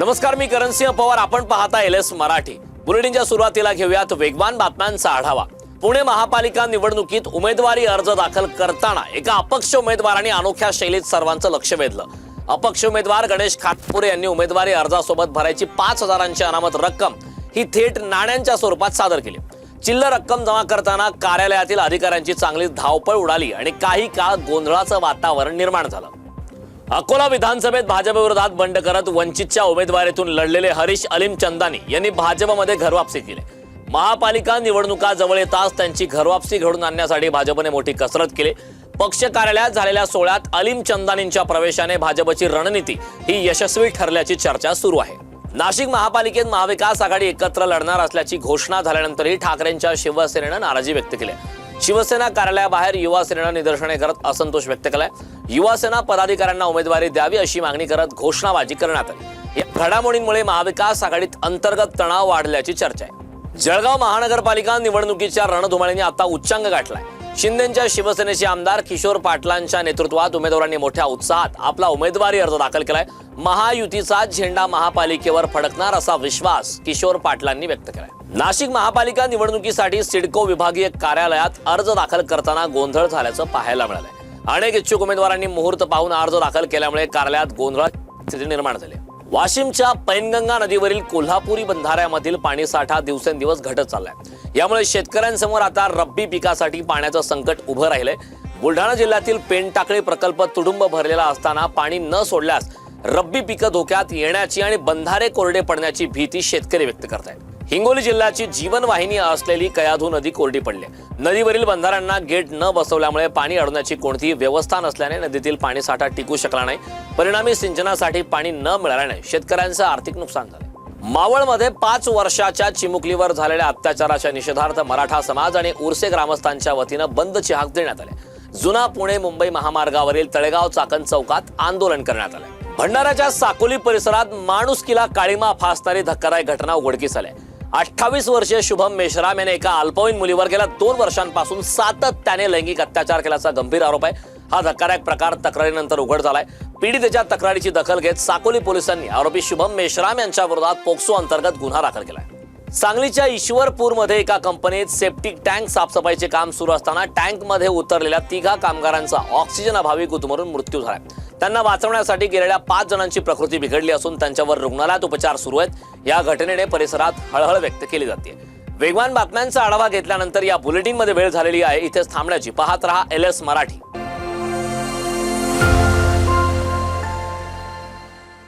नमस्कार मी करणसिंह पवार. आपण पाहता एल एस मराठी. बुलेटिनच्या सुरुवातीला घेऊयात वेगवान बातम्यांचा आढावा. पुणे महापालिका निवडणुकीत उमेदवारी अर्ज दाखल करताना एका अपक्ष उमेदवाराने अनोख्या शैलीत सर्वांचं लक्ष वेधलं. अपक्ष उमेदवार गणेश खातपुरे यांनी उमेदवारी अर्जासोबत भरायची पाच हजारांची अनामत रक्कम ही थेट नाण्यांच्या स्वरूपात सादर केली. चिल्लर रक्कम जमा करताना कार्यालयातील अधिकाऱ्यांची चांगली धावपळ उडाली आणि काही काळ गोंधळाचं वातावरण निर्माण झालं. अकोला विधानसभेत भाजपविरोधात बंड करत वंचितच्या उमेदवारीतून लढलेले हरीश अलीम चंदानी यांनी भाजपमध्ये घरवापसी केली. महापालिका निवडणुका जवळ येताच त्यांची घरवापसी घडून आणण्यासाठी भाजपने मोठी कसरत केली. पक्ष कार्यालयात झालेल्या सोहळ्यात अलीम चंदानींच्या प्रवेशाने भाजपची रणनीती ही यशस्वी ठरल्याची चर्चा सुरू आहे. नाशिक महापालिकेत महाविकास आघाडी एकत्र लढणार असल्याची घोषणा झाल्यानंतरही ठाकरेंच्या शिवसेनेनं नाराजी व्यक्त केली. आहे. शिवसेना कार्यालयाबाहेर युवा सेनेनं निदर्शने करत असंतोष व्यक्त केलाय. युवासेना पदाधिकाऱ्यांना उमेदवारी द्यावी अशी मागणी करत घोषणाबाजी करण्यात आली. या घडामोडींमुळे महाविकास आघाडीत अंतर्गत तणाव वाढल्याची चर्चा आहे. जळगाव महानगरपालिका निवडणुकीच्या रणधुमाळीने आता उच्चांग गाठलाय. शिंदेच्या शिवसेनेचे आमदार किशोर पाटलांच्या नेतृत्वात उमेदवारांनी मोठ्या उत्साहात आपला उमेदवारी अर्ज दाखल केलाय. महायुतीचा झेंडा महापालिकेवर फडकणार असा विश्वास किशोर पाटलांनी व्यक्त केलाय. नाशिक महापालिका निवडणुकीसाठी सिडको विभागीय कार्यालयात अर्ज दाखल करताना गोंधळ झाल्याचं पाहायला मिळालंय. अनेक इच्छुक उमेदवारांनी मुहूर्त पाहून अर्ज दाखल केल्यामुळे कार्यालयात गोंधळ स्थिती निर्माण झाली वाशिमच्या पैनगंगा नदीवरील कोल्हापुरी बंधाऱ्यामधील पाणीसाठा दिवसेंदिवस घटत चाललाय. यामुळे शेतकऱ्यांसमोर आता रब्बी पिकासाठी पाण्याचं संकट उभं राहिलंय. बुलढाणा जिल्ह्यातील पेनटाकळी प्रकल्प तुडुंब भरलेला असताना पाणी न सोडल्यास रब्बी पिकं धोक्यात येण्याची आणि बंधारे कोरडे पडण्याची भीती शेतकरी व्यक्त करतायत. हिंगोली जिल्ह्याची जीवनवाहिनी असलेली कयाधू नदी कोरडी पडली. नदीवरील बंधाऱ्यांना गेट न बसवल्यामुळे पाणी अडवण्याची कोणतीही व्यवस्था नसल्याने नदीतील पाणीसाठा टिकू शकला नाही. परिणामी सिंचनासाठी पाणी न मिळाल्याने शेतकऱ्यांचं आर्थिक नुकसान झाले. मावळमध्ये पाच वर्षाच्या चिमुकलीवर झालेल्या अत्याचाराच्या निषेधार्थ मराठा समाज आणि उर्से ग्रामस्थांच्या वतीनं बंदचे हाक देण्यात आले. जुना पुणे मुंबई महामार्गावरील तळेगाव चाकण चौकात आंदोलन करण्यात आले. भंडाऱ्याच्या साकोली परिसरात माणुसकीला काळीमा फासणारी धक्कादायक घटना उघडकीस आली. अठ्ठावीस वर्षीय शुभम मेश्राम याने एका अल्पवयीन मुलीवर गेल्या दोन वर्षांपासून सातत्याने लैंगिक अत्याचार केल्याचा गंभीर आरोप आहे. हा धक्कादायक प्रकार तक्रारीनंतर उघड झालाय. पीडितेच्या तक्रारीची दखल घेत साकोली पोलिसांनी आरोपी शुभम मेश्राम यांच्या विरोधात पोक्सो अंतर्गत गुन्हा दाखल केलाय. सांगलीच्या ईश्वरपूरमध्ये एका कंपनीत सेप्टिक टँक साफसफाईचे काम सुरू असताना टँकमध्ये उतरलेल्या तिघा कामगारांचा ऑक्सिजन अभावी गुदमरून मृत्यू झालाय. त्यांना वाचवण्यासाठी गेलेल्या पाच जणांची प्रकृती बिघडली असून त्यांच्यावर रुग्णालयात उपचार सुरू आहेत. या घटनेने परिसरात हळहळ व्यक्त केली जाते. वेगवान बातम्यांचा आढावा घेतल्यानंतर या बुलेटिनमध्ये वेळ झालेली आहे. इथेच थांबण्याची. पाहत रहा एल एस मराठी.